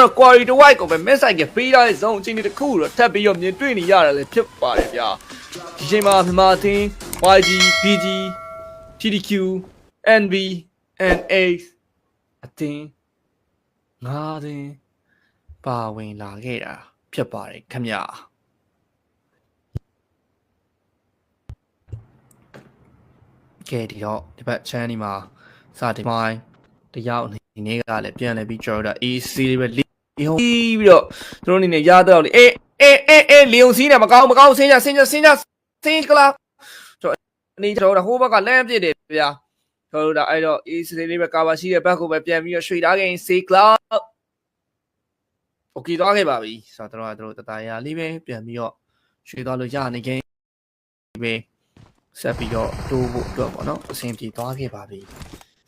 တော့ quarry တစ်ဝိုက်ကိုပဲ miss ဆိုင်ကပေးထားတဲ့ zone အချိန်တစ်ခုတော့ထပ်ပြီးတော့မြင်တွေ့နေရတယ်လည်းဖြစ်ပါတယ်ဗျာဒီချိန်မှာမြန်မာအသင်း YG BG TDQ NB NX အသင်းငါးသင်းပါဝင်လာခဲ့တာဖြစ်ပါတယ်ခင်ဗျာကဲဒီတော့ဒီဘက် channel ဒီမှာစတင်မိုင်းတယောက်အနေ နဲ့ကလည်းပြန်လဲပြီးကျွန်တော်တို့ AC လေးပဲလီဟိုပြီးတော့သူတို့အနေနဲ့ရတော့လေအေးအေးအေးအေးလီယုံစီးနေမကောင်းမကောင်းဆင်းကြဆင်းကြဆင်းကြဆင်းကလာကျွန်တော်အနေကျွန်တော်တို့ဟိုဘက်ကလမ်းပြစ်တယ်ဗျာကျွန်တော်တို့ဒါအဲ့တော့ AC လေးပဲကာဘာရှိတဲ့ဘက်ကိုပဲပြန်ပြီးတော့ရွှေထားခဲ့စေကလာโอเคသွားခဲ့ပါပြီဆိုတော့တို့ကတို့တတရာလေးပဲပြန်ပြီးတော့ရွှေသွားလို့ရနေခဲ့ပဲဆက်ပြီးတော့တိုးဖို့အတွက်ပေါ့နော်အဆင်ပြေသွားခဲ့ပါပြီ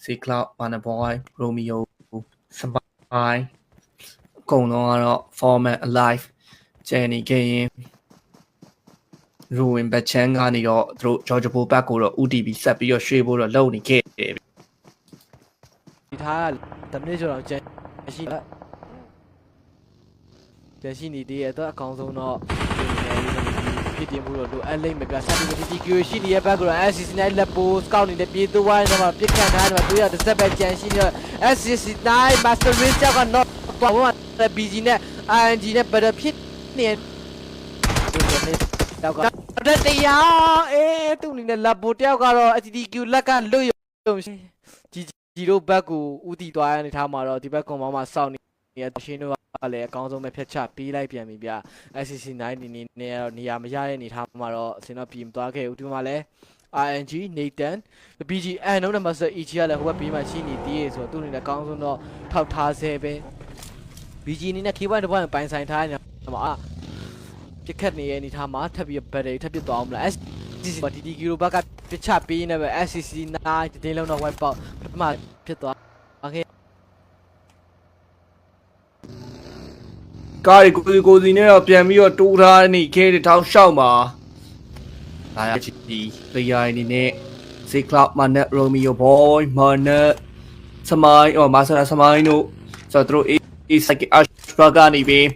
C Cloud, Banner Boy, Romeo, Spy အကုန်လုံးကတော့ format alive ကျန်နေခဲ့ရင် ruin ဘက်ချန်ကနေတော့သူတို့ George Paul ဘက်ကိုတော့ UTB ဆက်ပြီးတော့ရွှေ့ဖို့တော့လုပ်နေခဲ့တယ်ဒီထားကတမနစ်ကျော်တော့ကျန်ရှိလက်ကျန်ရှိနေသေးရဲ့တော့အကောင်ဆုံးတော့ ဖြစ်တင်မှုတော့လိုအပ်လိမ့်မယ်ပြဆက်ပြီးဒီ QA ရှိနေတဲ့ဘက်ကတော့ SCC 9 လက်ပိုစကောက်နေတဲ့ပြေးသွားရင်တော့ပြစ်ခတ်ထားတယ်မှာတွေ့ရတစ်ဆက်ပဲကျန်ရှိနေ SCC 9 Master Race ကြောက်ကတော့တော့ဘာမှ BG နဲ့ ING နဲ့ဘယ်တော့ဖြစ်နေတော့ကတော့တရားအေးသူ့အနေနဲ့လက်ပိုတယောက်ကတော့ STQ လက်ကလွတ်ရုံရှိဂျီတို့ဘက်ကိုဥတီသွားရနေထားမှာတော့ဒီဘက်ကွန်မောင်းမှာစောင့်နေ တဲ့ရှင်တို့ကလည်းအကောင်းဆုံးပဲဖြတ်ချပေးလိုက်ပြန်ပြီဗျ SCC 9ဒီနေ့နဲ့တော့နေရာမရတဲ့နေထားမှာတော့အစင်တော့ပြင်သွားခဲ့ဦးဒီမှာလည်း ING Nathan BG အန်တော့မှာဆို EG ကလည်းဟိုဘက်ဘေးမှာရှိနေသေးရေဆိုတော့သူ့အနေနဲ့အကောင်းဆုံးတော့ထောက်ထားဆဲပဲ BG အနေနဲ့ keyboard တစ်ပိုင်းပိုင်ဆိုင်ထားနေမှာအာပြစ်ခတ်နေတဲ့အနေထားမှာထပ်ပြီး battery ထပ်ပြစ်သွားအောင်မလား SCC ဘာ DDQ တို့ဘက်ကပြစ်ချပေးနေပဲ SCC 9ဒီတင်းလုံးတော့ wipe out ပထမဖြစ်သွား ကားကိုကိုကိုစီနဲ့တော့ပြန်ပြီးတော့တိုးထားနေခဲ့တဲ့ထောင်းရှောက်မှာဒါရချီ player အနေနဲ့ C Cloud Manet Romeo Boy Manet စမိုင်းအော်မာဆာစမိုင်းတို့ဆိုတော့သူတို့ A Saki Ashra ကနေပြီး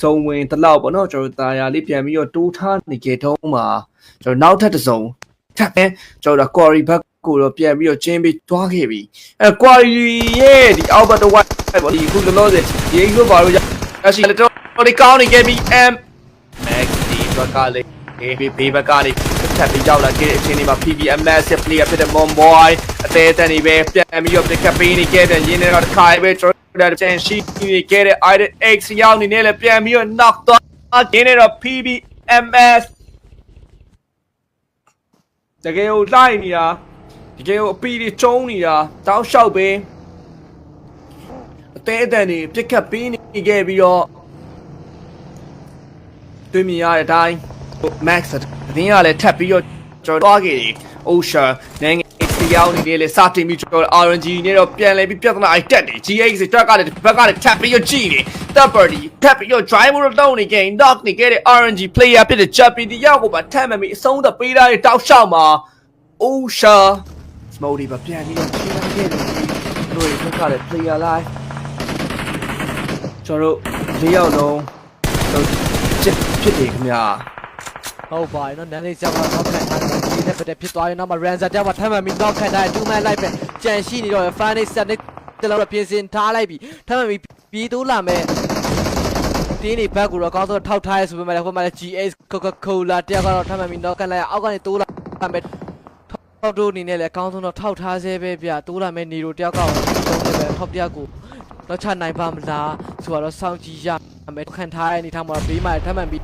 စုံဝင်တလောက်ပေါ့နော်ကျွန်တော်တာယာလေးပြန်ပြီးတော့တိုးထားနေခဲ့တော့မှာကျွန်တော်နောက်ထပ်တစ်စုံထပ်ပဲကျွန်တော် Quarry back ကိုတော့ပြန်ပြီးတော့ကျင်းပြီးသွားခဲ့ပြီအဲ Quarry ရဲ့ဒီ Albert White ပေါ့ဒီခုလောလောဆယ်ဒီအိမ်လို့ပါလို့ရရှိတယ်တော် ဒီကောင်းနေခဲ့ပြီ M Max ဒီဘက်ကလေးဘေးဘေးဘက်ကနေထပ်ပြီးရောက်လာခဲ့တဲ့အချိန်ဒီမှာ PBMS player ဖြစ်တဲ့ Monboy အသေးအတန်နေပဲပြန်ပြီးတော့ pick up ပေးနေခဲ့တဲ့ရင်းနေတော့တစ်ခါပဲကျွန်တော်တို့ချန်ရှိနေခဲ့တဲ့ Iron X ရောက်နေနေလဲပြန်ပြီးတော့ knock သွားရင်းနေတော့ PBMS တကယ်ကိုလိုက်နေတာတကယ်ကိုအပီတွေကျုံးနေတာတောင်းလျှောက်ပဲအသေးအတန်တွေပြစ်ခတ်ပေးနေခဲ့ပြီးတော့ တွေ့မြင်ရတဲ့အတိုင်း Max တင်းရလည်းထပ်ပြီးတော့ကျွန်တော်သွားခဲ့တယ် Osha နိုင်ငံတရားနေတယ်လေစတင်ပြီးကျွန်တော် RNG နဲ့တော့ပြန်လဲပြီးပြဿနာအိုက်တက်တယ် GX တက်ကလည်းဘက်ကလည်းထပ်ပြီးတော့ကြည့်နေ Third party ထပ်ပြီးတော့ driver တော့နေခဲ့ knock နေခဲ့တဲ့ RNG player ဖြစ်တဲ့ Chappy တယောက်ကိုပါထပ်မှမီအဆုံးသတ်ပေးထားတဲ့တောက်လျှောက်မှာ Osha Smody ပါပြန်ပြီးတော့ချိန်လာခဲ့တယ်တို့ရခါတဲ့ player live ကျွန်တော်တို့၄ယောက်လုံးတို့ ဖြစ်ဖြစ်တယ်ခင်ဗျာဟုတ်ပါရဲ့နော်နန်းလေးကြောက်တော့ခံထားတယ်ဒီနဲ့ပတ်သက်ဖြစ်သွားရင်တော့မှ Ranzer ကြောက်မှထမ်းမှန်ပြီးတော့ခံထားတယ်2 man လိုက်ပဲကြံရှိနေတော့ Final set နဲ့တလုံးပြင်ဆင်ထားလိုက်ပြီထမ်းမှန်ပြီးပြေးတိုးလာမဲ့တင်းနေဘက်ကိုတော့အကောင်းဆုံးထောက်ထားရဲဆိုပေမဲ့လည်းဟိုမှာလည်း GS Coca-Cola တယောက်ကတော့ထမ်းမှန်ပြီးတော့ခံလိုက်အောက်ကနေတိုးလာမဲ့ထောက်တို့အနေနဲ့လည်းအကောင်းဆုံးတော့ထောက်ထားစေပဲဗျတိုးလာမဲ့နေတို့တယောက်ကတော့တုံးနေပဲထောက်တယောက်ကို တော့ချနိုင်ပါမလားဆိုတော့စောင့်ကြည့်ရမယ်ခံထားရတဲ့အနေထားမှာဘေးမှာထမ်းမှန်ပြီး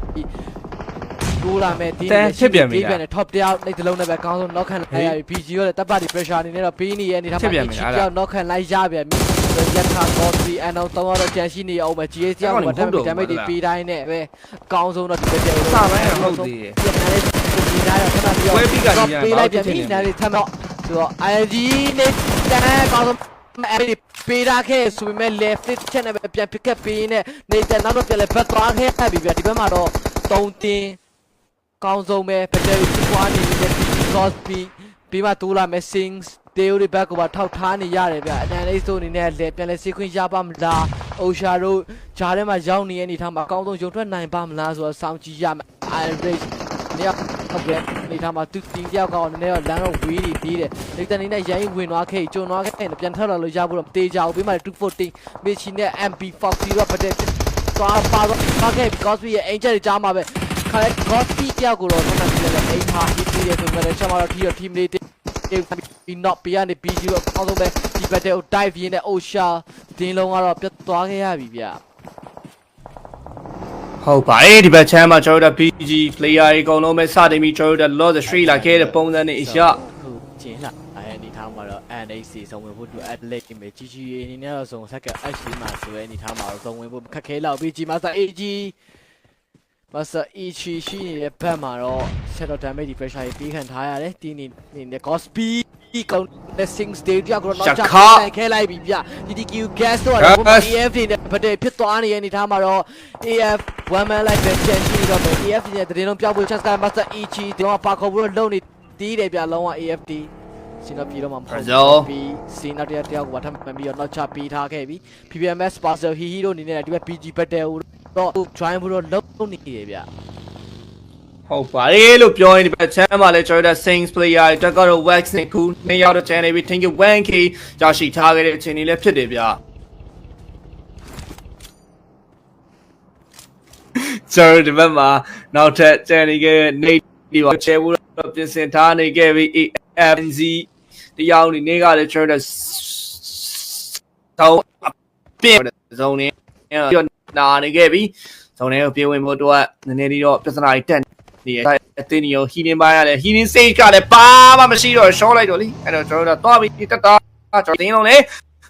တိုးလာမဲ့ဒီတန်ဖြစ်ပြန်ပြီလားပြန်နဲ့ top တယောက်နေတလုံးနဲ့ပဲအကောင်းဆုံး knock ခံလိုက်ရပြီ BG ရောလည်းတပ်ပါဒီ pressure အနေနဲ့တော့ပေးနေရဲ့အနေထားဖြစ်ပြန်ပြီ BG လားတယောက် knock ခံလိုက်ရပြန်ပြီရက်ခါ Godfrey အန်တော့တော့တော့ကြံရှိနေအောင်ပဲ GS တယောက်အဲ့ကကောင်တတွေမ်းမဟုတ်တော့ဘူး damage တွေပေးတိုင်းနဲ့ပဲအကောင်းဆုံးတော့ဒီတဲ့စပိုင်းကဟုတ်သေးတယ်ပြန်နေဒီတိုင်းတော့ခဏပြောပွဲပြီးကနေရပေးလိုက်ပြန်ဘာလို့ဖြစ်ပြီနေလဲနားလေးထမ်းတော့ဆိုတော့ IG နဲ့တန်းအကောင်းဆုံး အဲ့ဒီပေးရခဲ့ဆိုပေမဲ့ left fit ချက်နဲ့ပဲပြန် pick up ပေးနေနေတဲ့နောက်တော့ပြန်လဲဘက်သွားခဲ့ပြီဗျဒီဘက်မှာတော့3တင်းကောင်းဆုံးပဲ battery ဖြစ်သွားနေနေတဲ့ Crosby ပြီးမှတိုးလာမယ် Sings တေယိုတွေဘက်ကိုပါထောက်ထားနေရတယ်ဗျအတန်လေးဆိုအနေနဲ့လည်းပြန်လဲစီခွင့်ရပါမလားအိုရှာတို့ဂျားထဲမှာရောက်နေတဲ့အနေထားမှာအကောင်းဆုံးရုံထွက်နိုင်ပါမလားဆိုတော့စောင့်ကြည့်ရမယ် average နေရာဟုတ်ကဲ့အနေထားမှာသူတင်တယောက်ကောင်နည်းနည်းတော့လမ်းတော့ဝေးနေသေးတယ်လေတန်နေနဲ့ရိုင်းဝင်သွားခဲ့ကျုံသွားခဲ့တယ်ပြန်ထွက်လာလို့ရဖို့တော့တေးကြအောင်ပြီးမှ214မေချီနဲ့ MP Foxy တော့ပတ်တဲ့သွားပါတော့ခဲ့ because ရဲ့ angel တွေကြားမှာပဲခါလဲ Gospy တယောက်ကိုတော့တော့မှပြန်လဲအိမ်ဟာ hit ပြီးတယ်ဆိုမှလည်းချက်မှာတော့ team team လေးဒီ not ပြရနေ BG တော့အကောင်းဆုံးပဲဒီ battle ကို dive ရင်းနဲ့ Osha တင်းလုံးကတော့ပြတ်သွားခဲ့ရပြီဗျ ဟုတ်ပါတယ်ဒီဘက်ချမ်းမှာကျွန်တော်တို့ PG player တွေအကုန်လုံးပဲစတင်ပြီးကျွန်တော်တို့ Lost Street လာခဲ့တဲ့ပုံစံနဲ့အရာဟုတ်ကျင်းလာအဲအနေထားမှာတော့ NHC ဆုံးဝင်ဖို့အတွက် Atlet ပဲ GG အနေနဲ့တော့ဆုံးဆက်က HC မှာဆိုရဲအနေထားမှာတော့ဆုံးဝင်ဖို့ခက်ခဲလောက်ပြီး G Master AG Master EC ရှိနေတဲ့ဘက်မှာတော့ set of damage pressure ကြီးပေးခံထားရတယ်ဒီနေနေနဲ့ Gospy ကောင်းတဲ့ sing stage ကြောက်တော့နောက်ချနိုင်ခဲလိုက်ပြီဗျ DDQ gas တော့တော့ AF တွေနဲ့ဗတဲ့ဖြစ်သွားနေတဲ့အနေထားမှာတော့ AF one man like ပဲချန်ရှိတော့ပဲ AF ရဲ့တရင်လုံးပြောက်ဖို့ chance က Master EG ဒီတော့ပါခေါ်ဖို့လုံနေတီးတယ်ဗျလုံးဝ AFD စင်တော့ပြေတော့မှာမဟုတ်ဘူးပြီးစင်တော့တယောက်တယောက်ကထပ်မှန်ပြီးတော့နောက်ချပေးထားခဲ့ပြီ PPMS Sparser Hee Hero အနေနဲ့ဒီဘက် PG Battle တော့ join ဖို့တော့လုံနေတယ်ဗျ ဟုတ်ပါတယ်လို့ပြောရင်ဒီဘက်ချမ်းမှာလည်းကျွန်တော်တို့ Saints player တွေတက်ကတော့ Wax နဲ့ခုနှစ်ယောက်တော့ channel ပြီး thank you 1k ကြာရှိထားခဲ့တဲ့အချိန်လေးလည်းဖြစ်တယ်ဗျကျွန်တော်ဒီဘက်မှာနောက်ထပ် channel ရဲ့ Nate ဒီပါချဲဘူးတော့ပြင်ဆင်ထားနေခဲ့ပြီး AFNZ တရားဝင်နေကလည်းကျွန်တော်တို့တော့ပြင်ဇုံနေပြောနာနေခဲ့ပြီးဇုံနေကိုပြေဝင်ဖို့တော့နည်းနည်းလေးတော့ပြဿနာတွေတက် နေရအတင်းရော healing ပိုင်းရတယ် healing stage ကလည်းဘာမှမရှိတော့ short လိုက်တော့လीအဲ့တော့ကျွန်တော်တို့တော့ပြီးတက်တာကျွန်တော်တင်းလုံးလေ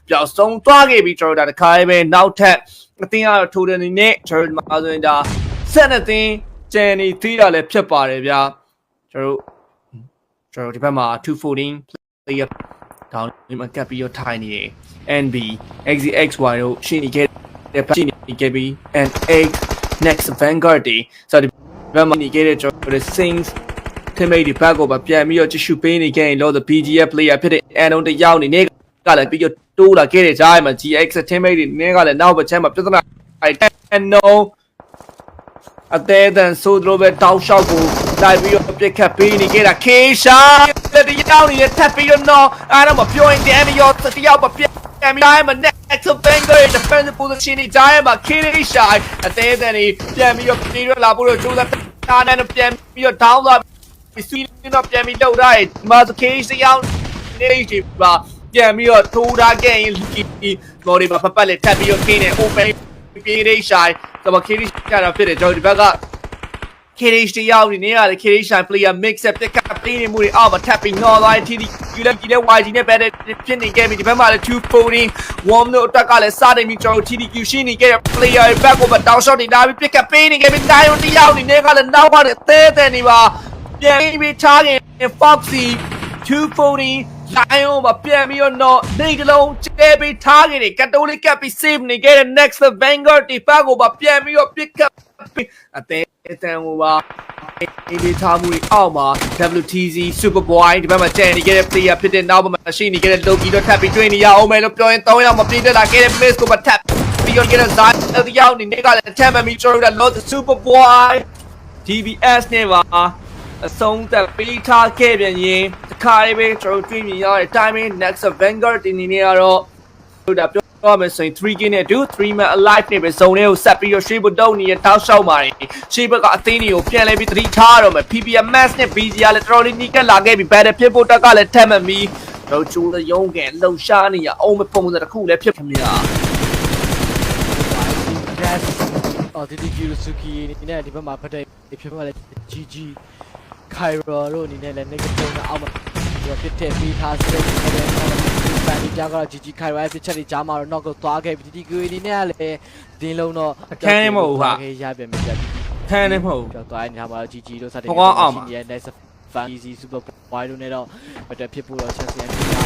ပျောက်ဆုံးသွားခဲ့ပြီးကျွန်တော်တို့တခါပဲနောက်ထပ်အတင်းကတော့ထိုးတယ်နေနဲ့ကျွန်တော်တို့မှာဆိုရင်ဒါဆက်နေတင်းကျန်နေသေးတာလည်းဖြစ်ပါတယ်ဗျာကျွန်တော်တို့ကျွန်တော်ဒီဘက်မှာ214 player down ဒီမှာကပ်ပြီးတော့ထိုင်နေတယ် NB XXY တို့ရှင်းနေခဲ့တဲ့ရှိနေခဲ့ပြီး and 8 next vanguard တွေဆိုတော့ ဒီဘက်မှာနေခဲ့တဲ့ကျွန်တော်တို့ sings ထမိတ်ဒီဘက်ကိုပါပြန်ပြီးတော့ကြည့်ရှုပေးနေခဲ့ရင်လို့ the BGF player ဖြစ်တဲ့ Anon တယောက်နေနေကလည်းပြီးတော့တိုးလာခဲ့တဲ့ကြားထဲမှာ GX ထမိတ်တွေနေကလည်းနောက်ဘက်ချမ်းမှာပြဿနာအဲ့ Anon အသေးတန်ဆိုးတို့ပဲတောက်လျှောက်ကိုလိုက်ပြီးတော့ပြစ်ခတ်ပေးနေခဲ့တာခေရှာတဲ့တရားနေတဲ့ထပ်ပြီးတော့နော်အားတော့မပြောရင်တန်ရောတယောက်မပြ တ်အမြိုင်းမ next finger defensive position นี่ဂျားရဲ့မှာခေရှာအသေးတန်နေပြန်ပြီးတော့ပြေးရလာဖို့တော့ကြိုးစားတာနဲ့ပြန်ပြီးတော့ down သွားဆွီးတော့ပြန်ပြီးလောက်ထားတယ်ဒီမှာခေစရောက်နေကြပါပြန်ပြီးတော့ထိုးထားခဲ့ရင်ဒီမော်ဒီမှာဖပတ်လက်ထပ်ပြီးတော့ခင်းနေ open ပြေးရိရှိုင်တော့ခေရိရှာတာဖြစ်တယ်ကျွန်တော်ဒီဘက်က KH တယောက်နေနေရတယ် KH shine player mix up တက်ကပေးနေမှုတွေအောက်မှာ tapping နော်သွားတီတီယူလက်ကြီးနဲ့ YG နဲ့ပဲတဲ့ဖြစ်နေခဲ့ပြီဒီဘက်မှာလည်း214 warm တို့အတက်ကလည်းစတယ်ပြီးကျွန်တော် TDQ ရှိနေခဲ့တဲ့ player တွေ back over down shot တွေလာပြီး pick up ပေးနေခဲ့ပြီတိုင်းတယောက်နေနေကလည်းနောက်ပါတယ်တဲတဲနေပါပြန်ပြီးထားခင် Foxy 240 Lion မှာပြန်ပြီးတော့နေကလုံးကျဲပြီးထားခင်ကတ်တိုးလေးကပ်ပြီး save နေခဲ့တဲ့ next Vanguard ဒီ back over ပြန်ပြီးတော့ pick up အသေး အတန်ဟိုပါအေးဒီထားမှုတွေအောက်မှာ WTZ Superboy ဒီဘက်မှာကျန်နေခဲ့တဲ့ player ဖြစ်တဲ့နောက်ဘက်မှာရှိနေခဲ့တဲ့ Loki တော့ထပ်ပြီးတွေ့နေရအောင်မယ်လို့ပြောရင်3ယောက်မပြည့်တက်လာခဲ့တဲ့ Miss ကိုပါထပ်ပြီးတော့ခဲ့တဲ့ Zai တယောက်နေနေကလည်းထပ်မှပြီးကျွန်တော်တို့ Lost Superboy DBS နဲ့ပါအဆုံးသက်ပြီးထားခဲ့ပြန်ရင်တခါလေးပဲကျွန်တော်တွေ့မြင်ရတဲ့ timing next Vanguard ဒီနေ့ကတော့တို့ဒါပြော တော့မယ်ဆိုရင် 3k နဲ့2 3 man alive နဲ့ပဲဇုံလေးကိုဆက်ပြီးတော့ရှေ့ဘုတ်တုံနေတဲ့တောက်လျှောက်ပါတယ်ရှေ့ဘက်ကအသင်းတွေကိုပြန်လဲပြီးသတိထားတော့မယ် PPMS နဲ့ BG ကလည်းတော်တော်လေးနီးကပ်လာခဲ့ပြီး battle ဖြစ်ဖို့တက်ကလည်းထက်မှန်ပြီးတော့ကျိုးရုံးကန်လှုပ်ရှားနေရအောင်မပုံစံတစ်ခုလည်းဖြစ်ခင်ဗျာ Yes အော်ဒီဒီကီရစုကီအနေနဲ့ဒီဘက်မှာဖတ်တဲ့ဖြစ်မှာလဲ GG Cairo တို့အနေနဲ့လည်း negative နဲ့အောက်မှာ ဒီဖြစ်တဲ့ပြီးထားစတဲ့တဲ့ပန်ဒီကြောက်ကတော့ GG Cairo ရဲ့ဖြစ်ချက်တွေကြားမှာတော့ knock သွားခဲ့ပြီးဒီကီအနေနဲ့ကလည်းဒင်းလုံးတော့ခဲ့ရပြန်ပြီကြာခန်းနေမဟုတ်ကြောက်သွားနေတာမှာ GG တို့စတဲ့ဟောကောင်းအောင်ပါရှိနေတဲ့ next fan easy super wide တို့နဲ့တော့ဘတ်ဖြစ်ဖို့တော့ chance ရနေတာ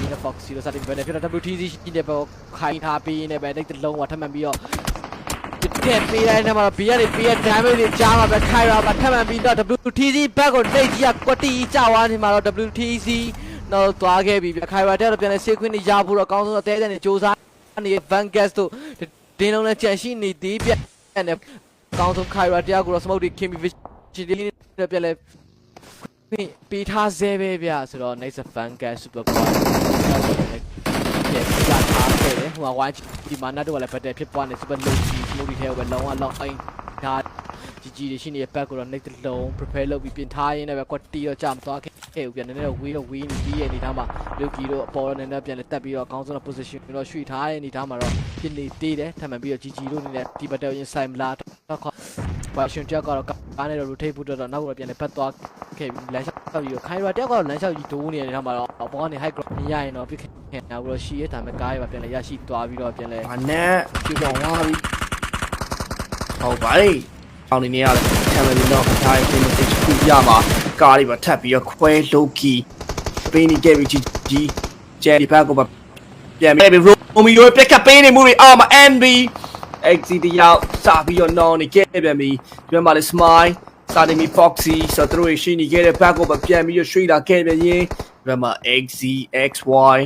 ဒီ Fox တို့စတဲ့ benefit WTC ရှိတဲ့ဘောခိုင်းထားပြီးနေပဲတဲ့လုံးဝထပ်မှန်ပြီးတော့ တက်ပေးတိုင်းမှာဘီရတွေဘီရ damage တွေကြားမှာပဲခိုင်ရပါထပ်မှန်ပြီးတော့ WTC back ကိုနှိပ်ကြီးကကွတီကြာသွားနေမှာတော့ WTC နောက်သွားခဲ့ပြီဗျခိုင်ဝါတက်တော့ပြန်လဲဆေးခွင်းနေရဖို့တော့အကောင်းဆုံးအသေးတဲ့နေစူးစမ်းနေဗန်ဂက်စ်တို့ဒင်းလုံးနဲ့ကြန့်ရှိနေသေးပြနဲ့အကောင်းဆုံးခိုင်ဝါတက်ကိုတော့စမုတ်ဒီခင်ဘီဗစ်ချီဒီနဲ့ပြန်လဲပေးထားဆဲပဲဗျဆိုတော့ next fan gas super boy ပြန်လာထားခဲ့တယ်ဟိုမှာဝိုင်းဒီမာနတ်တို့ကလည်းဘတ်တယ်ဖြစ်ပွားနေ super low key low ဒီထဲကိုပဲလောင်းအောင်လောင်းအိမ်ဒါကြီးကြီးတွေရှိနေတဲ့ back ကိုတော့ next လုံး prepare လုပ်ပြီးပြင်ထားရင်းနဲ့ပဲကွက်တီတော့ကြာမသွားခဲ့ဘူးပြန်နည်းနည်းတော့ wheel တော့ wheel နေပြီးရဲ့အနေထားမှာ Loki တို့အပေါ်တော့နည်းနည်းပြန်လဲတက်ပြီးတော့အကောင်းဆုံး position တော့ရွှေ့ထားတဲ့အနေထားမှာတော့ဖြစ်နေသေးတယ်ထပ်မံပြီးတော့ GG တို့အနေနဲ့ဒီ battle ရင်ဆိုင်မလားတော့ခေါ်ဘာရှင်တက်ကတော့ကားနဲ့တော့ rotate ဖို့တော့နောက်တော့ပြန်လဲဖတ်သွားခဲ့ပြီးလမ်းလျှောက်ပြီးတော့ခိုင်ရာတက်ကတော့လမ်းလျှောက်ကြီးဒိုးနေတဲ့အနေထားမှာတော့အပေါ်ကနေ high ground မရရင်တော့ပြစ်ခင်နောက်ပြီးတော့ရှီရဲ့ဒါမဲ့ကားရပါပြန်လဲရရှိသွားပြီးတော့ပြန်လဲဘာနဲ့ပြတော့ဝါပြီ ဟုတ်ပါလေအောင်နေနေရတယ်ဆမ်မလီတော့ထားတဲ့ message ခုရမှာကားလေးပါထပ်ပြီးတော့ခွဲလောကီပေးနေခဲ့ပြီကြီးကြီးကျယ်ဒီဘက်ကပါပြန်ပြီးရိုမီယိုပြက်ကပေးနေမှုတွေအော်မှာ NB exit တယောက်စပြီးတော့နောင်းနေခဲ့ပြန်ပြီဒီမှာလေ smile စာနေမီ foxy ဆိုတော့တို့ရှိနေခဲ့တဲ့ back ကိုပါပြန်ပြီးတော့ရွှေ့လာခဲ့ပြန်ရင်ဒီမှာ XZXY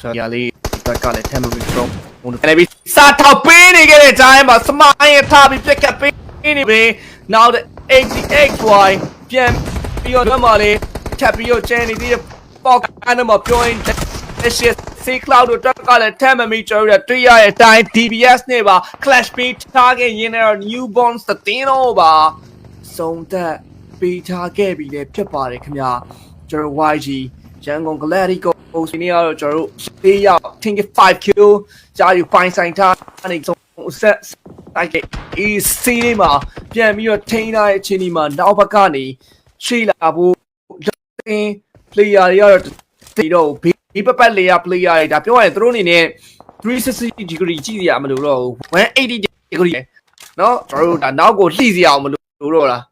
ဆိုရလေးဘက်ကလည်း temporary drop ဟိုလည်းပြီးစာထောက်ပေးနေခဲ့တဲ့ဂျိုင်းမှာစမိုင်းရထားပြီးပြက်ကပ်ပေးနေပြီ now the 80xy ပြန်ပြီးတော့တော့မလေးထပ်ပြီးတော့ကျန်နေသေးတဲ့ပေါက်ကနေမှာပြောရင် shit C cloud တို့တက်ကလည်း temporary ကျော်ရတွေ့ရတဲ့အတိုင်း DBS နဲ့ပါ clash ပေးထားခဲ့ရင်းနဲ့တော့ new bonds တင်းတော့ပါစုံသက်ပေးထားခဲ့ပြီလည်းဖြစ်ပါတယ်ခင်ဗျာကျွန်တော် YG ရန်ကုန် Galactico ဟိုစီနေရတော့ကျွန်တော်တို့၄ရောက် think 5 kill ကြာယူပိုင်ဆိုင်ထားအနေဆုံးဆက်တိုက်တဲ့ AC လေးမှာပြန်ပြီးတော့ထိန်းထားတဲ့အချိန်ဒီမှာနောက်ဘက်ကနေရှိလာဖို့တင်း player တွေကတော့တီတော့ဘေးပပတ် layer player တွေဒါပြောရရင်သူတို့အနေနဲ့360 degree ကြည့်ရမလို့တော့180 degree เนาะကျွန်တော်တို့ဒါနောက်ကိုလှိစီအောင်မလို့တော့လား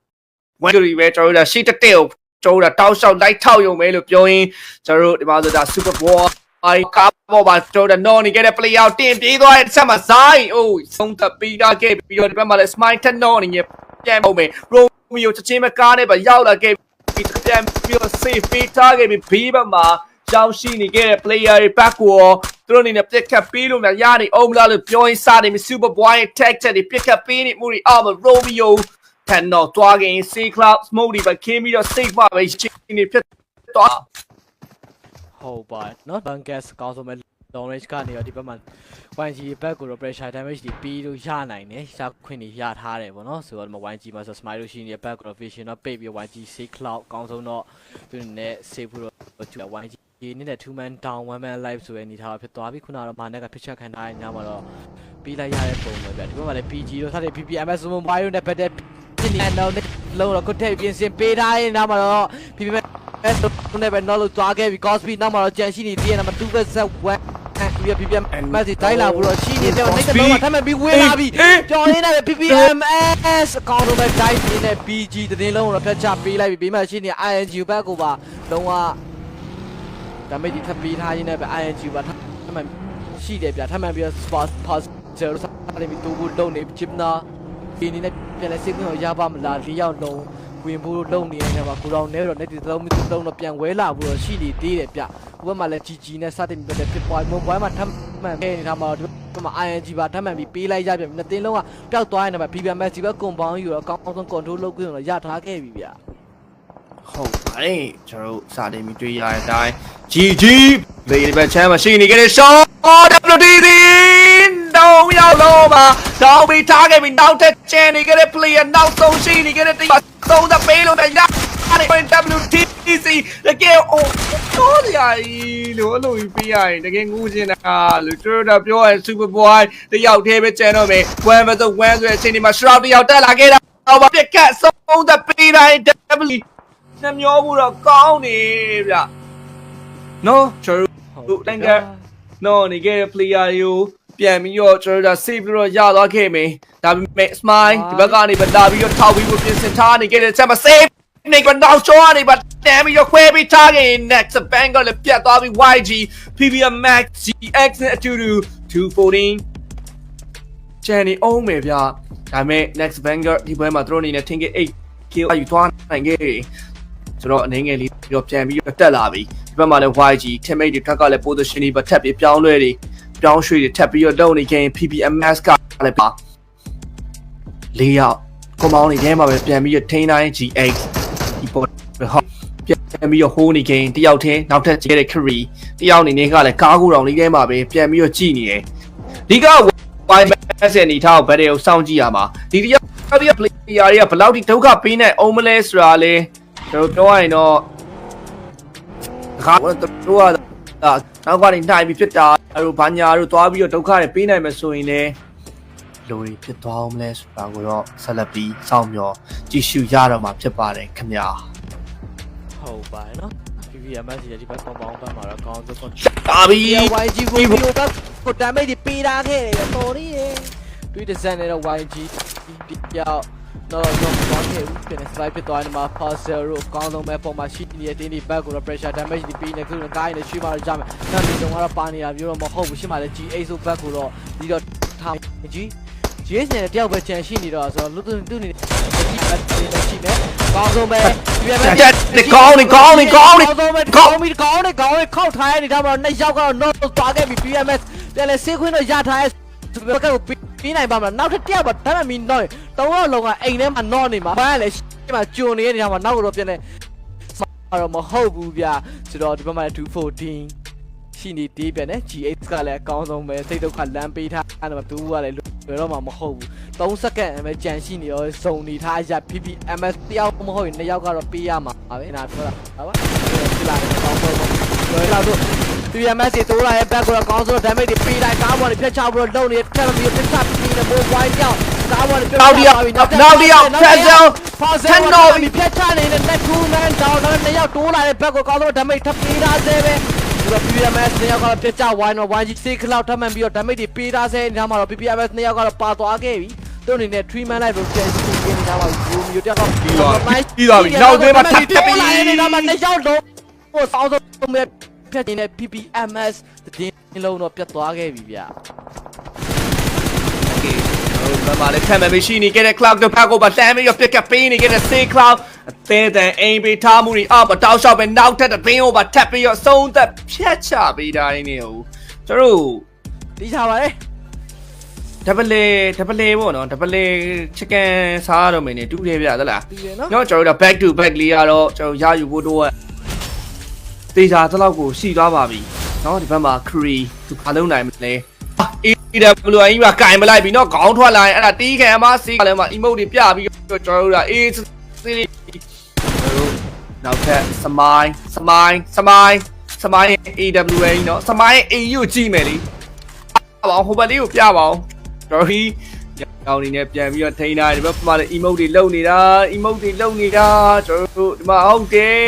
1 degree ပဲကျွန်တော်တို့ဒါရှေ့တက်တဲ့ကိုကျွ န်တော်တို့ဒါတောက်လျှောက်လိုက်ထောက်ရုံပဲလို့ပြောရင်းကျွန်တော်တို့ဒီမှာဆိုဒါ super ball အိုင်ကာဘောပါကျွန်တော်တို့နော်နေခဲ့တဲ့ player ကိုတင်ပြေးသွားတဲ့ဆက်မှာဇိုင်းအိုးဆုံးသက်ပြီးတာခဲ့ပြီးတော့ဒီဘက်မှာလည်း smile ထက်နော်နေပြန်ပုံပဲ Romeo ချက်ချင်းမကားနဲ့ပါရောက်လာခဲ့ပြီးပြန်ပြီးတော့ safe ပေးထားခဲ့ပြီးဘေးဘက်မှာရောက်ရှိနေခဲ့တဲ့ player တွေ back ကိုသူတို့အနေနဲ့ပြက်ခတ်ပေးလို့များရနေအောင်မလားလို့ပြောရင်စနေပြီ super boy ရဲ့ tag ချက်တွေပြက်ခတ်ပေးနေမှုတွေအောက်မှာ Romeo ထန်တော့တွားခင် C cloud smoke တွေပဲခင်းပြီးတော့ safe ပါပဲရှင်းနေဖြစ်သွားဟုတ်ပါနော်ဘန်ဂက်စ်ကောင်းဆုံးပဲ long range ကနေတော့ဒီဘက်မှာ YG ဘက်ကိုတော့ pressure damage တွေပြီးလို့ရနိုင်တယ်ရခွင့်တွေရထားတယ်ဗောနော်ဆိုတော့ဒီမှာ YG မှာဆို smile လို့ရှိနေတဲ့ back ကတော့ vision တော့ပိတ်ပြီး YG safe cloud အကောင်းဆုံးတော့သူနဲ့ save ဖို့တော့ကျူ YG ဒီနေ့နဲ့ two man down one man live ဆိုတဲ့အနေထားဖြစ်သွားပြီခုနကတော့မာနက်က picture ခံထားတဲ့ညမှာတော့ပြီးလိုက်ရတဲ့ပုံပဲဗျဒီဘက်မှာလည်း PG တို့ထားတဲ့ PPMS ဆိုမှ Mario နဲ့ battle ဖြစ်နေတော့လုံးတော့ကိုထည့်ပြင်ဆင်ပေးထားရင်နောက်မှာတော့ PPMS အဲ့တော့လည်းပဲနော်လို့သွားခဲ့ပြီ Cosby နောက်မှာတော့ကြံရှိနေသေးတယ်နံပါတ်2 versus 1ပြီးပြပြမက်ဆီတိုင်းလာဘူးတော့ရှိနေတယ်နေကတော့ထပ်မပြီးဝေးလာပြီကြော်ရင်းနဲ့ PPMS အကောင့်တော့ပဲတိုင်းနေနဲ့ BG တည်င်းလုံးတော့ဖျက်ချပေးလိုက်ပြီပြီးမှရှိနေ ING ဘက်ကိုပါလုံးဝဒါမဲ့ဒီထပ်ပေးထားရင်းနဲ့ပဲ ING ပါထပ်မရှိတယ်ဗျထပ်မပြီး spot pass ဇယ်စားတယ်ပြီးတူဘူးလုံးနေချ ပင်နေနဲ့ပြန်လဲစိတ်ခွင့်ကိုရပါမလား၄ရောက်လုံးဝင်ဖို့လုံနေတယ်ဗျာကိုတော်နဲ့တော့ net သုံးမိသုံးတော့ပြန်ဝဲလာဖို့တော့ရှိနေသေးတယ်ဗျဥပမာလဲ GG နဲ့စတင်ပြီးတော့ဖြစ်ပွားမွန်ပွိုင်းမှာထပ်မံနေနေတာမှာတော့ဒီမှာ ING ပါထပ်မံပြီးပေးလိုက်ရပြန်နှစ်တင်းလုံးကပျောက်သွားနေတာဗျ PBM ဒီဘက်ကွန်ပေါင်းယူတော့အကောင်းဆုံး control လုပ်ခွင့်တော့ရထားခဲ့ပြီဗျာဟုတ်ပါတယ်ကျွန်တော်တို့စာတင်ပြီးတွေ့ရတဲ့အတိုင်း GG လေဒီဘက်ချမ်းမှာရှိနေကြတဲ့ Shaw WTC ၃ယောက်လုံးပါဒေါင်းပြီးထားခဲ့ပြီးနောက်ထပ်ကျန်နေခဲ့တဲ့ player နောက်ဆုံးရှိနေခဲ့တဲ့တိတ်ပါသုံးသပေးလို့လည်းရအဲ့ WTC တကယ်အိုးတော်ရည်လို့အလိုကြီးပြရရင်တကယ်ငူးချင်းတာလို့ကျွန်တော်ပြောရယ် Super Boy တယောက်တည်းပဲကျန်တော့မယ်1 vs 1ဆိုတဲ့အချိန်ဒီမှာ Shroud တယောက်တက်လာခဲ့တာတော့ပြက်ကတ်ဆုံးသပေးတိုင်း W နှမျောမှုတော့ကောင်းနေဗျနော်ကျွန်တော်တို့တိုင်ကနော်နေခဲ့တဲ့ player တွေကို ပြန်ပြီးတော့ကျွန်တော်တို့ save ပြီးတော့ရသွားခဲ့မယ်ဒါပေမဲ့ smile ဒီဘက်ကနေပဲလာပြီးတော့ထောက်ပြီးပြင်ဆင်ထားနေခဲ့တဲ့ချက်မှာ save နေကနောက်ချောနေပါတမ်းပြီးတော့ခွဲပြီးထားခဲ့ next bang ကလည်းပြတ်သွားပြီး YG PBM Max GX နဲ့အတူတူ214ကျန်နေအောင်မယ်ဗျဒါပေမဲ့ next banger ဒီပွဲမှာသူတို့အနေနဲ့ think 8 kill ယူသွားနိုင်ခဲ့တယ်ဆိုတော့အနေငယ်လေးပြီးတော့ပြန်ပြီးတော့တက်လာပြီဒီဘက်မှာလည်း YG teammate တွေထက်ကလည်း position တွေပါထပ်ပြီးပြောင်းလဲတွေ ပြောင်းရွှေ့တွေထပ်ပြီးတော့တုံနေခင် PPMS ကလည်းပါ၄ယောက်ကွန်မောင်းနေထဲမှာပဲပြန်ပြီးတော့ထိန်းတိုင်း G8 ဒီပေါ်ဟောပြန်ပြီးတော့ hold နေခင်တယောက်ချင်းနောက်ထပ်ကျဲတဲ့ carry တယောက်အနေနဲ့ကလည်းကားကိုယ်တော်လေးထဲမှာပဲပြန်ပြီးတော့ကြည်နေတယ်ဒီက YMS ရဲ့အနေထားကိုဘယ်တွေကိုစောင့်ကြည့်ရမှာဒီတယောက်ဒီ player တွေကဘယ်လောက်ထိဒုက္ခပေးနေအောင်မလဲဆိုတာလေကျွန်တော်ပြောရရင်တော့ခါတော့တော့ နောက်ကနေနိုင်ပြီးဖြစ်တာတို့ဘာညာတို့သွားပြီးတော့ဒုက္ခတွေပေးနိုင်မယ်ဆိုရင်လည်းလိုတွေဖြစ်သွားအောင်မလဲဆိုတာကိုတော့ဆက်လက်ပြီးစောင့်မျှော်ကြည့်ရှုရတော့မှာဖြစ်ပါတယ်ခင်ဗျာဟုတ်ပါတယ်နော် PPMS ရဲ့ဒီဘက်ကွန်ပေါင်းဘက်မှာတော့ကောင်းစုကွန်ပါပြီ YG ကိုပြီးတော့ကို damage တွေပေးထားခဲ့တယ်တော်ရည်တွေးတဲ့ဇန်နဲ့တော့ YG ဒီပြောက် တော့တော့ဘာဖြစ်ဦးပြန် slide ဖြစ်သွားတယ်မှာ parcel တို့အကောင်းဆုံးပဲပုံမှာရှိနေတဲ့တင်းဒီ back ကိုတော့ pressure damage တွေပေးနေခုကားရည်နဲ့ရွှေ့ပါကြမယ်။နောက်ပြီးတော့ကတော့ပါနေတာမျိုးတော့မဟုတ်ဘူးရှင်းပါလေ GA ဆို back ကိုတော့ဒီတော့ထား G GS နဲ့တယောက်ပဲချန်ရှိနေတော့ဆိုတော့လူသူသူနေဒီ back တွေရှိနေအကောင်းဆုံးပဲတက်တက်ကောင်းနေကောင်းနေကောင်းနေကောင်းဆုံးပဲကောင်းပြီကောင်းနေကောင်းနေခောက်ထားရနေတာမှာနှစ်ယောက်ကတော့ not သွားခဲ့ပြီ PMS တယ်လေဆေးခွင်းတော့ရထားရဲ့ဒီဘက်ကကို ပြီးနိုင်ပါမလားနောက်ထပ်တစ်ယောက်ပါဒါမှမင်းတော့တောင်းတော့လုံးကအိမ်ထဲမှာ not နေမှာဘာလဲရှိမှာဂျွန်နေနေတာမှာနောက်တော့ပြန်နေတော့မဟုတ်ဘူးဗျဆိုတော့ဒီဘက်မှာ214ရှိနေတေးပြန်နေ GH ကလည်းအကောင်းဆုံးပဲစိတ်ဒုက္ခလမ်းပေးထားအဲ့တော့ဘူးကလည်းဘယ်တော့မှမဟုတ်ဘူး3စက္ကန့်ပဲကြံရှိနေရောစုံနေထားရ PPMS တယောက်မဟုတ်ရင်နှစ်ယောက်ကတော့ပေးရမှာပဲဒါပြောတာဟုတ်ပါဒီလာတယ်ကောင်းဆုံးတော့လာတော့ PMS တိုးလာရဲ့ back ကတော့ကောင်းဆုံး damage တွေပေးလိုက်ကားပေါ်တွေဖြတ်ချပြီးတော့လုံနေတက်ပြီးပြတ်ချပြီးနေမိုးဝိုင်းပြောင်းကားပေါ်တွေဖြတ်ချပြီးဖြတ်ချနေတဲ့ net two man down တော့နှစ်ယောက်တိုးလာတဲ့ back ကိုကောင်းဆုံး damage ထပ်ပေးထားသေးပဲဒီတော့ PPMS နှစ်ယောက်ကတော့ပြတ်ချဝိုင်းတော့ 1G 6 cloud ထပ်မှန်ပြီးတော့ damage တွေပေးထားစေနေမှာတော့ PPMS နှစ်ယောက်ကတော့ပါသွားခဲ့ပြီသူအနေနဲ့3 man life ကိုပြန်စီစဉ်နေတာပါဘူးမျိုးတက်တော့ပြီးသွားပြီပြီးသွားပြီနောက်သွင်းမှာထပ်တက်ပြီနေတာမှာနှစ်ယောက်လုံးဟိုစောင်းဆုံးမဲ့ ဖြတ်နေတဲ့ PPMS တင်းလုံးတော့ပြတ်သွားခဲ့ပြီဗျ โอเคကျွန်တော်တို့ဘက်မှာလည်းထပ်မမရှိနေခဲ့တဲ့ cloud တစ်ဖက်ကိုပါတမ်းပြီးတော့ pick up ပေးနေခဲ့တဲ့ say cloud အသေးတန်အိမ်ပေးထားမှုတွေအောက်မတောက်လျှောက်ပဲနောက်ထပ်တစ်ပင်းကိုပါထပ်ပြီးတော့ဆုံးသက်ဖြတ်ချပေးတိုင်းနေဟိုကျွန်တော်တို့ တီးချပါလေ double double ပေါ့နော် double chicken စားတော့မင်းနေတူတယ်ဗျသလား ပြီးရနော် ညောကျွန်တော်တို့ back to back လေးကတော့ကျွန်တော်ရယူဖို့တော့ တေချာတလောက်ကိုရှိသွားပါပြီเนาะဒီဘက်မှာ cree သူခါလုံးနိုင်မလဲ AWI ကကင်မလိုက်ပြီเนาะခေါင်းထွက်လာရင်အဲ့ဒါတီးခံအမစီးကလည်းမ emote တွေပြပြီးတော့ကျွန်တော်တို့ကအေးစီးလေးတို့နောက်ထပ်စမိုင်းစမိုင်းစမိုင်းစမိုင်း AWA เนาะစမိုင်း AU ကြည့်မယ်လीပါအောင်ဟိုဘက်လေးကိုပြပါအောင်တော်ဟီ ကောင်းနေနဲ့ပြန်ပြီးတော့ထိန်းထားတယ်ဒီဘက်မှာလည်း emote တွေလုံနေတာ emote တွေလုံနေတာကျွန်တော်တို့ဒီမှာဟုတ်တယ်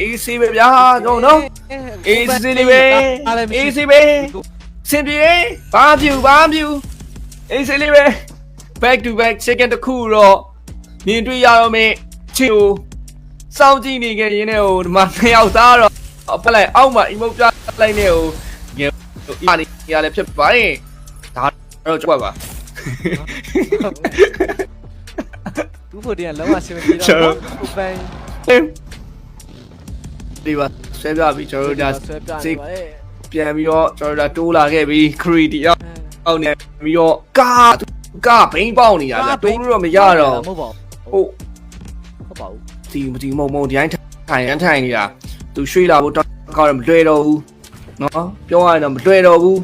အေးဆေးပဲဗျာတော့နော်အေးဆေးလေးပဲအေးဆေးပဲစင်ပြေဘာပြူဘာပြူအေးဆေးလေးပဲ back to back second တစ်ခုတော့မြင်တွေ့ရတော့မေးချီကိုစောင့်ကြည့်နေခဲ့ရင်းနဲ့ဟိုဒီမှာနှစ်ယောက်သားတော့ဖက်လိုက်အောက်မှာ emote ပြလိုက်နေဟိုငယ်ဟိုအနီရလည်းဖြစ်ပါရင်ဒါတော့ကြွက်ပါ သူ့ဖို့တင်ကလုံးဝဆင်မပြေတော့ဟိုပန်းဒီပါဆွဲပြပြီကျွန်တော်တို့ဒါဆွဲပြစိနေတ်ပါလေပြန်ပြီးတော့ကျွန်တော်တို့ဒါတိုးလာခဲ့ပြီခရီတီရောက်အောက်နေပြီးတော့ကာကာဘိန်းပေါက်နေရဗျတိုးလို့တော့မရတော့မဟုတ်ပါဟိုဟုတ်ပါဘူးဒီဒီမုံမုံဒီတိုင်းထိုင်ရန်ထိုင်နေတာသူရွှေ့လာဖို့တော့ကောက်တော့မလွယ်တော့ဘူးနော်ပြောရရင်တော့မလွယ်တော့ဘူး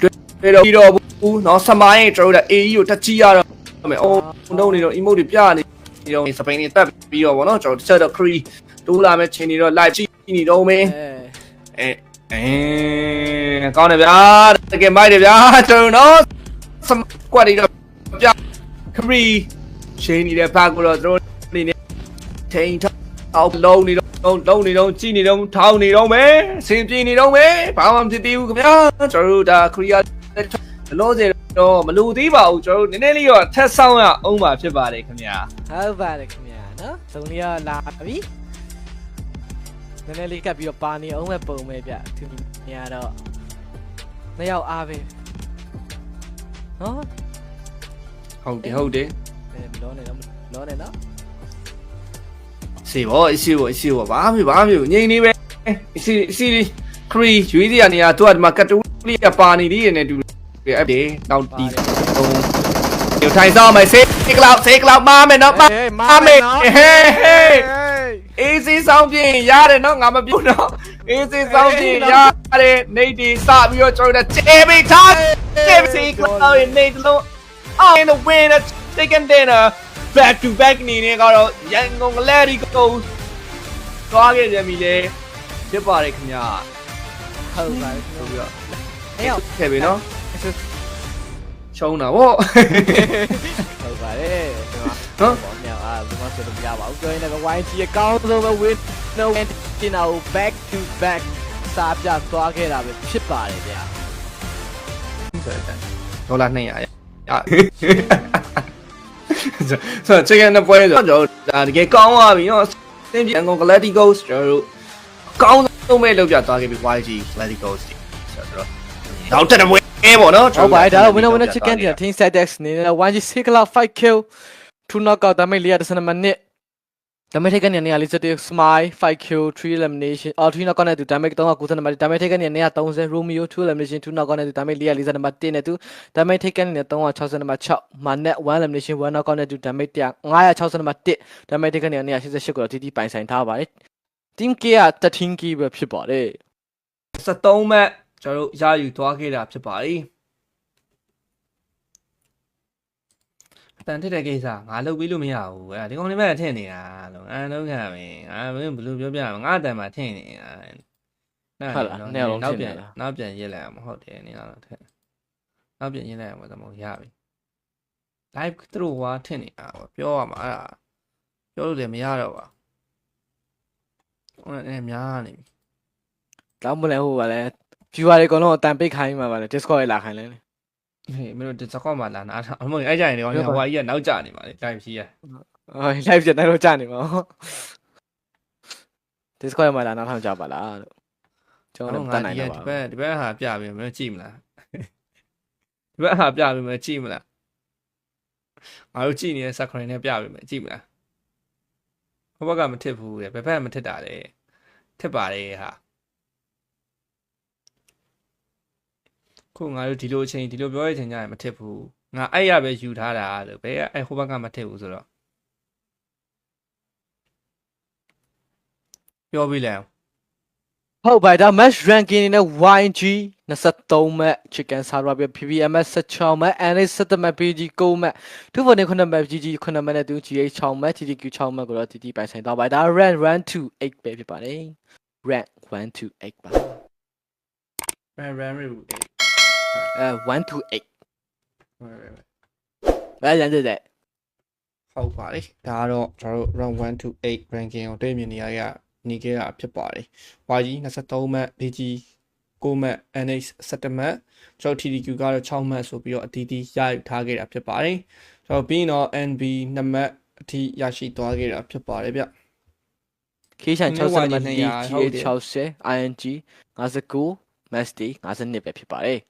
လွယ်တော့ပြီးတော့ ဘူးနော်ဆမိုင်းကျွန်တော်တို့ဒါ AE ကိုတက်ကြည့်ရတော့မယ်အော်နှုတ်နေတော့ emote တွေပြနေဒီတော့စပိန်တွေတက်ပြီးတော့ဗောနော်ကျွန်တော်တစ်ချက်တော့ခရီတိုးလာမဲ့ချိန်တွေတော့ live ကြည့်နေတော့မင်းအဲအဲအဲကောင်းတယ်ဗျာတကယ်မိုက်တယ်ဗျာကျွန်တော်နော်စကွက်တွေတော့ပြခရီရှိန်နေတဲ့ဘက်ကိုတော့တို့အနေနဲ့ထိန်ထောက်လုံးနေတော့လုံးနေတော့ကြည်နေတော့ထောင်းနေတော့မယ်စင်ပြေနေတော့မယ်ဘာမှမဖြစ်သေးဘူးခင်ဗျာကျွန်တော်တို့ဒါခရီးယာ လောစေတော့မလူသေးပါဘူးကျွန်တော်တို့နည်းနည်းလေးတော့ထက်ဆောင်ရအောင်ပါဖြစ်ပါတယ်ခင်ဗျာဟုတ်ပါတယ်ခင်ဗျာနော်သုံးလေးရလာပြီနည်းနည်းလေးကပ်ပြီးတော့ပါနေအောင်မဲ့ပုံပဲဗျသူနေရတော့နှစ်ယောက်အားပဲနော်ဟုတ်တယ်ဟုတ်တယ်အဲမလောနဲ့နော်မလောနဲ့နော်စေဘောအရှိဘောအရှိဘောဘာမှမဘာမှမငြိမ်နေပဲစီစီခရီရွေးစရာနေရာသူကဒီမှာကတူလီကပါနေသေးတယ်နဲ့တူ တယ်အဲ့ဒီနောက်ဒီဟိုဒီထိုင်ဆောင်မယ်စေးကလောက်စေးကလောက်မားမယ်နော်မားမယ်ဟေးဟေးအေးစီဆောင်ပြင်ရတယ်နော်ငါမပြောတော့အေးစီဆောင်ပြင်ရတယ်နေဒီစပြီးတော့ကျွန်တော်တို့ကျေပြီးထားကျေစီကလောက်ရဲ့နေတလုံး in the win a chicken dinner back to back နေနေကတော့ရန်ကုန်ကလေးဒီကိုသွားခဲ့ကြပြီလေဖြစ်ပါတယ်ခင်ဗျာဟုတ်ပါပြီဆိုပြီးတော့ဟဲ့ရောက်ခဲ့ပြီနော် ရှုံးတာဗောဟုတ်ပါတယ်ဒီမှာနော်ဘောမြောက်အာဒီမှာဆိုတော့မရပါဘူးပြောရင်လည်း YG အကောင်းဆုံးပဲ win no and တင်အောင် back to back စားပြသွားခဲ့တာပဲဖြစ်ပါတယ်ဗျာဒေါ်လာ200ရဆိုတော့ chicken နဲ့ပွဲဆိုတော့ဒါတကယ်ကောင်းသွားပြီနော်သင်ပြရန်ကုန် Galacticos ကျွန်တော်တို့ကောင်းဆုံးပဲလောက်ပြသွားခဲ့ပြီ YG Galacticos ဆိုတော့နောက်တက်တဲ့ ပွဲပေါ့နော်ဟုတ်ပါတယ်ဒါတော့ winner winner chicken ဒီ team set dex နေနဲ့ YG 6 cloud 5 kill 2 knockout damage 410မိနစ် damage take ကနေ41 smile 5 kill 3 elimination or 3 knockout နဲ့သူ damage 390နံပါတ် damage take ကနေ130 romeo 2 elimination 2 knockout နဲ့သူ damage 440နံပါတ်1နဲ့သူ damage take ကနေ360နံပါတ်6 manet 1 elimination 1 knockout နဲ့သူ damage 960နံပါတ်1 damage take ကနေ188ကိုတော့တီတီပိုင်ဆိုင်ထားပါတယ် team K က13 key ပဲဖြစ်ပါတယ်73မှတ် ကျွန်တော်တို့ရယူသွားခဲ့တာဖြစ်ပါတယ်အတန်ထက်တဲ့ကိစ္စငါလုပ်ပြီးလို့မရဘူးအဲဒီကောင်လေးမဲ့ထင်နေတာလို့အန်လုံးခံမယ်ငါမင်းဘယ်လိုပြောပြမလဲငါအတန်မှာထင်နေတာနောက်ပြန်နောက်ပြန်ရစ်လိုက်အောင်ဟုတ်တယ်နေတော့ထင်နောက်ပြန်ရစ်လိုက်အောင်သမုံရပြီ live သူတို့ကထင်နေတာပြောရမှာအဲ့ဒါပြောလို့လည်းမရတော့ပါဟိုအဲများနေပြီကောင်းမလဲဟိုပါလဲ viewer တွေအကုန်လုံးအတန်ပိတ်ခိုင်းမှာပါလေ Discord ရလာခိုင်းလဲဟေးမင်းတို့ဒီစကောက်မှာလာနာအမဟုတ်အဲ့ကြရင်ဒီကောင်ကဟိုကြီးကနောက်ကျနေပါလေ live ရှိရအော် live ကျနိုင်တော့ကြာနေမှာ Discord ရမှာလာနောက်ထောင်ကြပါလားလို့ကျွန်တော်ဟောလည်းမငါတတ်နိုင်ဒီတော့ပါဘူးဒီဘက်ဒီဘက်ဟာပြပြီးမင်းကြည့်မလားဒီဘက်ဟာပြပြီးမကြည့်မလားငါတို့ကြည့်နေတဲ့ screen နဲ့ပြပြီးမကြည့်မလားဟိုဘက်ကမထစ်ဘူးလေဘယ်ဘက်ကမထစ်တာလဲထစ်ပါလေဟာ ခုငါတို့ဒီလိုအချိန်ဒီလိုပြောရချိန်ကြရင်မထစ်ဘူးငါအဲ့ရပဲယူထားတာလို့ဘယ်အဲ့ဟိုဘက်ကမထစ်ဘူးဆိုတော့ပြောပြီလဲဟုတ်ပါဒါ match ranking နဲ့ YG 23မှတ် chicken sarwa ပြ PPMS 16မှတ် NA 17မှတ် PG 9မှတ်249မှတ် GG 9မှတ်နဲ့သူ GH 6မှတ် TTQ 6မှတ်ကိုတော့ TT ပိုင်ဆိုင်တော့ပါဒါ rank 128ပဲဖြစ်ပါတယ် rank 128ပါ rank rank 128呃，one to eight。ဟုတ်ပဲ။ဘာလဲကြည့်တဲ့ဟုတ်ပါလေ။ဒါကတော့ကျွန်တော်တို့ round 1 to 8 ranking ကိုတွေ့မြင်နေရတာနေခဲ့တာဖြစ်ပါတယ်။ဝါကြီး23မှတ်၊ DG 9မှတ်၊ NH 17မှတ်၊ကျွန်တော် TDQ ကတော့6မှတ်ဆိုပြီးတော့အသီးသီးရယူထားခဲ့တာဖြစ်ပါတယ်။ကျွန်တော်ပြီးရင်တော့ NB 2မှတ်အထိရရှိသွားခဲ့တာဖြစ်ပါတယ်ဗျ။ K ဆိုင်60မှတ် DG 60 ING 59 Masty 52ပဲဖြစ်ပါတယ်။